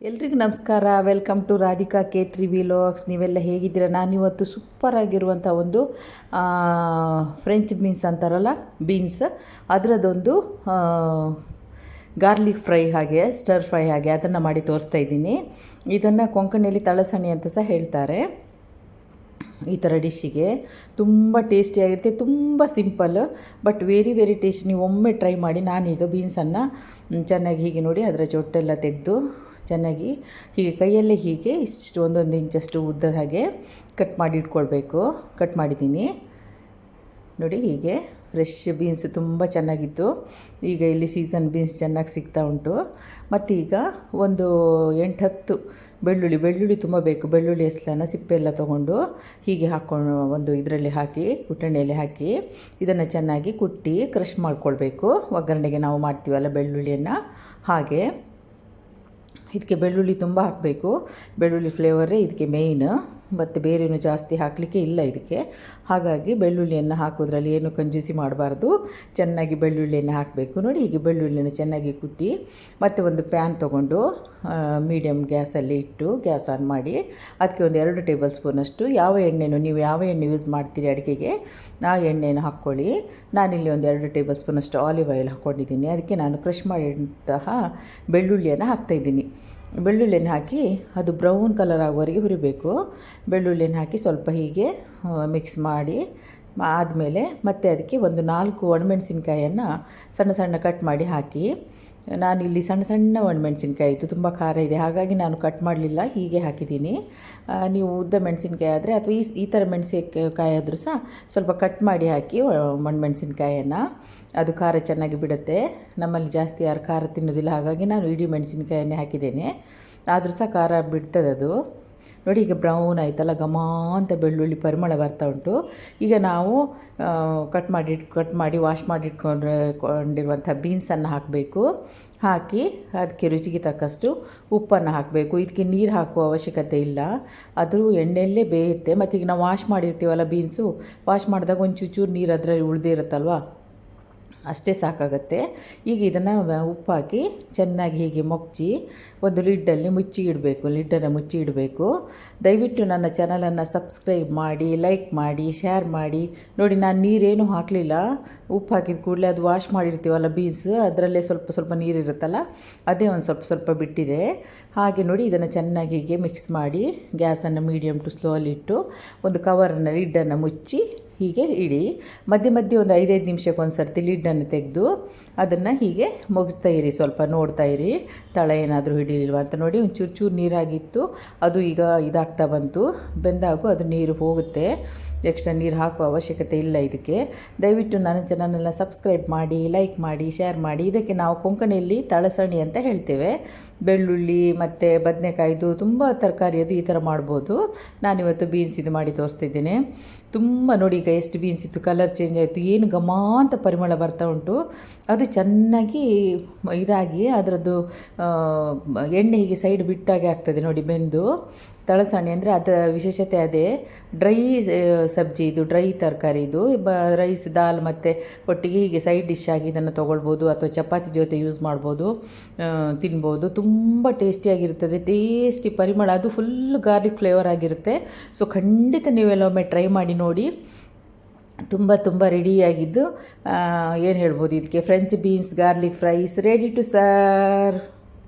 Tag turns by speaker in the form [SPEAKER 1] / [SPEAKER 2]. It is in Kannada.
[SPEAKER 1] ಎಲ್ರಿಗೂ ನಮಸ್ಕಾರ. Welcome to Radhika K three vlogs ನೀವೆಲ್ಲ ಹೇಗಿದ್ದೀರಾ? ನಾನಿವತ್ತು ಸೂಪರ್ ಆಗಿರುವಂಥ ಒಂದು ಫ್ರೆಂಚ್ ಬೀನ್ಸ್ ಅಂತಾರಲ್ಲ ಬೀನ್ಸ್ ಅದರದ್ದೊಂದು ಗಾರ್ಲಿಕ್ ಫ್ರೈ ಹಾಗೆ ಸ್ಟರ್ ಫ್ರೈ ಹಾಗೆ ಅದನ್ನು ಮಾಡಿ ತೋರಿಸ್ತಾ ಇದ್ದೀನಿ. ಇದನ್ನು ಕೊಂಕಣಿಯಲ್ಲಿ ತಳಸಣಿ ಅಂತ ಸಹ ಹೇಳ್ತಾರೆ. ಈ ಥರ ಡಿಶ್ಶಿಗೆ ತುಂಬ ಟೇಸ್ಟಿಯಾಗಿರುತ್ತೆ ತುಂಬ simple but very very taste ನೀವು ಒಮ್ಮೆ ಟ್ರೈ ಮಾಡಿ ನಾನೀಗ ಬೀನ್ಸನ್ನು ಚೆನ್ನಾಗಿ ಹೀಗೆ ನೋಡಿ ಅದರ ಜೊಟ್ಟೆಲ್ಲ ತೆಗೆದು ಚೆನ್ನಾಗಿ ಹೀಗೆ ಕೈಯಲ್ಲೇ ಹೀಗೆ ಇಷ್ಟು ಒಂದೊಂದು ಇಂಚಷ್ಟು ಉದ್ದ ಹಾಗೆ ಕಟ್ ಮಾಡಿ ಇಟ್ಕೊಳ್ಬೇಕು. ಕಟ್ ಮಾಡಿದ್ದೀನಿ. ನೋಡಿ ಹೀಗೆ ಫ್ರೆಶ್ ಬೀನ್ಸ್ ತುಂಬ ಚೆನ್ನಾಗಿತ್ತು. ಈಗ ಇಲ್ಲಿ ಸೀಸನ್ ಬೀನ್ಸ್ ಚೆನ್ನಾಗಿ ಸಿಗ್ತಾ ಉಂಟು. ಮತ್ತೀಗ ಒಂದು ಎಂಟು ಹತ್ತು ಬೆಳ್ಳುಳ್ಳಿ ಬೆಳ್ಳುಳ್ಳಿ ತುಂಬ ಬೇಕು. ಬೆಳ್ಳುಳ್ಳಿ ಹೆಸ್ಲನ್ನ ಸಿಪ್ಪೆ ಎಲ್ಲ ತೊಗೊಂಡು ಹೀಗೆ ಹಾಕ್ಕೊಂಡು ಒಂದು ಇದರಲ್ಲಿ ಹಾಕಿ ಕುಟ್ಟಣಿಯಲ್ಲಿ ಹಾಕಿ ಇದನ್ನು ಚೆನ್ನಾಗಿ ಕುಟ್ಟಿ ಕ್ರಷ್ ಮಾಡ್ಕೊಳ್ಬೇಕು. ಒಗ್ಗರಣೆಗೆ ನಾವು ಮಾಡ್ತೀವಲ್ಲ ಬೆಳ್ಳುಳ್ಳಿಯನ್ನು. ಹಾಗೆ ಇದಕ್ಕೆ ಬೆಳ್ಳುಳ್ಳಿ ತುಂಬ ಹಾಕಬೇಕು. ಬೆಳ್ಳುಳ್ಳಿ ಫ್ಲೇವರೇ ಇದಕ್ಕೆ ಮೇಯ್ನ್ ಮತ್ತು ಬೇರೇನು ಜಾಸ್ತಿ ಹಾಕಲಿಕ್ಕೆ ಇಲ್ಲ ಇದಕ್ಕೆ. ಹಾಗಾಗಿ ಬೆಳ್ಳುಳ್ಳಿಯನ್ನು ಹಾಕೋದ್ರಲ್ಲಿ ಏನು ಕಂಜೂಸಿ ಮಾಡಬಾರ್ದು. ಚೆನ್ನಾಗಿ ಬೆಳ್ಳುಳ್ಳಿಯನ್ನು ಹಾಕಬೇಕು. ನೋಡಿ, ಹೀಗೆ ಬೆಳ್ಳುಳ್ಳಿಯನ್ನು ಚೆನ್ನಾಗಿ ಕುಟ್ಟಿ ಮತ್ತು ಒಂದು ಪ್ಯಾನ್ ತೊಗೊಂಡು ಮೀಡಿಯಮ್ ಗ್ಯಾಸಲ್ಲಿ ಇಟ್ಟು ಗ್ಯಾಸ್ ಆನ್ ಮಾಡಿ ಅದಕ್ಕೆ ಒಂದು ಎರಡು ಟೇಬಲ್ ಸ್ಪೂನಷ್ಟು ಯಾವ ಎಣ್ಣೆನೂ, ನೀವು ಯಾವ ಎಣ್ಣೆ ಯೂಸ್ ಮಾಡ್ತೀರಿ ಅಡುಗೆಗೆ, ಆ ಎಣ್ಣೆಯನ್ನು ಹಾಕ್ಕೊಳ್ಳಿ. ನಾನಿಲ್ಲಿ ಒಂದು ಎರಡು ಟೇಬಲ್ ಸ್ಪೂನಷ್ಟು ಆಲಿವ್ ಆಯಿಲ್ ಹಾಕ್ಕೊಂಡಿದ್ದೀನಿ. ಅದಕ್ಕೆ ನಾನು ಕ್ರಷ್ ಮಾಡಿದಂತಹ ಬೆಳ್ಳುಳ್ಳಿಯನ್ನು ಹಾಕ್ತಾಯಿದ್ದೀನಿ ಬೆಳ್ಳುಳ್ಳಿಯನ್ನು ಹಾಕಿ ಅದು ಬ್ರೌನ್ ಕಲರ್ ಆಗುವವರೆಗೆ ಹುರಿಬೇಕು. ಬೆಳ್ಳುಳ್ಳಿಯನ್ನು ಹಾಕಿ ಸ್ವಲ್ಪ ಹೀಗೆ ಮಿಕ್ಸ್ ಮಾಡಿ, ಆದಮೇಲೆ ಮತ್ತೆ ಅದಕ್ಕೆ ಒಂದು ನಾಲ್ಕು ಒಣಮೆಣಸಿನ್ಕಾಯನ್ನು ಸಣ್ಣ ಸಣ್ಣ ಕಟ್ ಮಾಡಿ ಹಾಕಿ ನಾನಿಲ್ಲಿ ಸಣ್ಣ ಸಣ್ಣ ಒಣಮೆಣಸಿನ್ಕಾಯಿ ಇತ್ತು, ತುಂಬ ಖಾರ ಇದೆ, ಹಾಗಾಗಿ ನಾನು ಕಟ್ ಮಾಡಲಿಲ್ಲ, ಹೀಗೆ ಹಾಕಿದ್ದೀನಿ. ನೀವು ಉದ್ದ ಮೆಣಸಿನ್ಕಾಯಿ ಆದರೆ ಅಥವಾ ಈ ಈ ಥರ ಮೆಣಸಿನ್ಕಾಯಿ ಆದರೂ ಸಹ ಸ್ವಲ್ಪ ಕಟ್ ಮಾಡಿ ಹಾಕಿ ಒಣಮೆಣಸಿನ್ಕಾಯನ್ನು ಅದು ಖಾರ ಚೆನ್ನಾಗಿ ಬಿಡುತ್ತೆ. ನಮ್ಮಲ್ಲಿ ಜಾಸ್ತಿ ಯಾರು ಖಾರ ತಿನ್ನೋದಿಲ್ಲ, ಹಾಗಾಗಿ ನಾನು ಇಡೀ ಮೆಣಸಿನ್ಕಾಯನ್ನೇ ಹಾಕಿದ್ದೇನೆ. ಆದರೂ ಸಹ ಖಾರ ಬಿಡ್ತದದು. ನೋಡಿ ಈಗ ಬ್ರೌನ್ ಆಯ್ತಲ್ಲ ಘಮ ಅಂತ ಬೆಳ್ಳುಳ್ಳಿ ಪರಿಮಳ ಬರ್ತಾ ಉಂಟು. ಈಗ ನಾವು ಕಟ್ ಮಾಡಿ ಕಟ್ ಮಾಡಿ ವಾಶ್ ಮಾಡಿಟ್ಕೊಂಡು ಕೊಂಡಿರುವಂಥ ಬೀನ್ಸನ್ನು ಹಾಕಬೇಕು. ಹಾಕಿ ಅದಕ್ಕೆ ರುಚಿಗೆ ತಕ್ಕಷ್ಟು ಉಪ್ಪನ್ನು ಹಾಕಬೇಕು. ಇದಕ್ಕೆ ನೀರು ಹಾಕುವ ಅವಶ್ಯಕತೆ ಇಲ್ಲ. ಅದು ಎಣ್ಣೆಯಲ್ಲೇ ಬೇಯುತ್ತೆ. ಮತ್ತು ಈಗ ನಾವು ವಾಶ್ ಮಾಡಿರ್ತೀವಲ್ಲ ಬೀನ್ಸು ವಾಶ್ ಮಾಡಿದಾಗ ಒಂದು ಚೂಚೂರು ನೀರು ಅದರಲ್ಲಿ ಉಳಿದಿರುತ್ತಲ್ವ? ಅಷ್ಟೇ ಸಾಕಾಗತ್ತೆ. ಈಗ ಇದನ್ನು ಉಪ್ಪಾಕಿ ಚೆನ್ನಾಗಿ ಹೀಗೆ ಮೊಗ್ಚಿ ಒಂದು ಲಿಡ್ಡಲ್ಲಿ ಮುಚ್ಚಿ ಇಡಬೇಕು, ಲಿಡ್ಡನ್ನು ಮುಚ್ಚಿ ಇಡಬೇಕು. ದಯವಿಟ್ಟು ನನ್ನ ಚಾನಲನ್ನು ಸಬ್ಸ್ಕ್ರೈಬ್ ಮಾಡಿ ಲೈಕ್ ಮಾಡಿ ಶೇರ್ ಮಾಡಿ. ನೋಡಿ, ನಾನು ನೀರೇನು ಹಾಕಲಿಲ್ಲ. ಉಪ್ಪು ಹಾಕಿದ ಕೂಡಲೇ ಅದು ವಾಶ್ ಮಾಡಿರ್ತೀವಲ್ಲ ಬೀನ್ಸ್ ಅದರಲ್ಲೇ ಸ್ವಲ್ಪ ಸ್ವಲ್ಪ ನೀರಿರುತ್ತಲ್ಲ ಅದೇ ಒಂದು ಸ್ವಲ್ಪ ಸ್ವಲ್ಪ ಬಿಟ್ಟಿದೆ. ಹಾಗೆ ನೋಡಿ, ಇದನ್ನು ಚೆನ್ನಾಗಿ ಹೀಗೆ ಮಿಕ್ಸ್ ಮಾಡಿ, ಗ್ಯಾಸನ್ನು ಮೀಡಿಯಮ್ ಟು ಸ್ಲೋಲಿ ಇಟ್ಟು ಒಂದು ಕವರನ್ನು ಲಿಡ್ಡನ್ನು ಮುಚ್ಚಿ ಹೀಗೆ ಇಡಿ. ಮಧ್ಯೆ ಮಧ್ಯೆ ಒಂದು ಐದೈದು ನಿಮಿಷಕ್ಕೆ ಒಂದು ಸರ್ತಿ ಲಿಡ್ಡನ್ನು ತೆಗೆದು ಅದನ್ನು ಹೀಗೆ ಮುಗಿಸ್ತಾ ಇರಿ. ಸ್ವಲ್ಪ ನೋಡ್ತಾ ಇರಿ. ತಳ ಏನಾದರೂ ಹಿಡಿಲಿಲ್ವ ಅಂತ ನೋಡಿ. ಒಂದು ಚೂರು ನೀರಾಗಿತ್ತು. ಅದು ಈಗ ಇದಾಗ್ತಾ ಬಂತು. ಬೆಂದಾಗೂ ಅದು ನೀರು ಹೋಗುತ್ತೆ. ಎಕ್ಸ್ಟ್ರಾ ನೀರು ಹಾಕುವ ಅವಶ್ಯಕತೆ ಇಲ್ಲ ಇದಕ್ಕೆ. ದಯವಿಟ್ಟು ನನ್ನ ಚಾನಲನ್ನು ಸಬ್ಸ್ಕ್ರೈಬ್ ಮಾಡಿ, ಲೈಕ್ ಮಾಡಿ, ಶೇರ್ ಮಾಡಿ. ಇದಕ್ಕೆ ನಾವು ಕೊಂಕಣಿಯಲ್ಲಿ ತಳಸಣಿ ಅಂತ ಹೇಳ್ತೇವೆ. ಬೆಳ್ಳುಳ್ಳಿ ಮತ್ತು ಬದನೆಕಾಯ್ದು ತುಂಬ ತರಕಾರಿ ಅದು ಈ ಥರ ಮಾಡ್ಬೋದು. ನಾನಿವತ್ತು ಬೀನ್ಸ್ ಇದು ಮಾಡಿ ತೋರಿಸ್ತಿದ್ದೇನೆ. ತುಂಬ ನೋಡಿ ಈಗ ಎಷ್ಟು ಬೀನ್ಸ್ ಇತ್ತು ಕಲರ್ ಚೇಂಜ್ ಆಯಿತು, ಏನು ಘಮ ಅಂತ ಪರಿಮಳ ಬರ್ತಾ ಉಂಟು. ಅದು ಚೆನ್ನಾಗಿ ಇದಾಗಿ ಅದರದ್ದು ಎಣ್ಣೆ ಹೀಗೆ ಸೈಡ್ ಬಿಟ್ಟಾಗೆ ಆಗ್ತದೆ ನೋಡಿ ಬೆಂದು. ತಳಸಣಿ ಅಂದರೆ ಅದರ ವಿಶೇಷತೆ ಅದೇ. ಡ್ರೈ ಸಬ್ಜಿ ಇದು, ಡ್ರೈ ತರಕಾರಿ ಇದು. ಬ ರೈಸ್ ದಾಲ್ ಮತ್ತು ಒಟ್ಟಿಗೆ ಹೀಗೆ ಸೈಡ್ ಡಿಶ್ ಆಗಿ ಇದನ್ನು ತೊಗೊಳ್ಬೋದು ಅಥವಾ ಚಪಾತಿ ಜೊತೆ ಯೂಸ್ ಮಾಡ್ಬೋದು ತಿನ್ಬೋದು. ತುಂಬ ಟೇಸ್ಟಿಯಾಗಿರ್ತದೆ ಟೇಸ್ಟಿ ಪರಿಮಳ. ಅದು ಫುಲ್ ಗಾರ್ಲಿಕ್ ಫ್ಲೇವರ್ ಆಗಿರುತ್ತೆ. ಸೊ ಖಂಡಿತ ನೀವೆಲ್ಲೊಮ್ಮೆ ಟ್ರೈ ಮಾಡಿ ತುಂಬ ತುಂಬ ರೆಡಿಯಾಗಿದ್ದು ಏನು ಹೇಳ್ಬೋದು ಇದಕ್ಕೆ French beans garlic fries ready to serve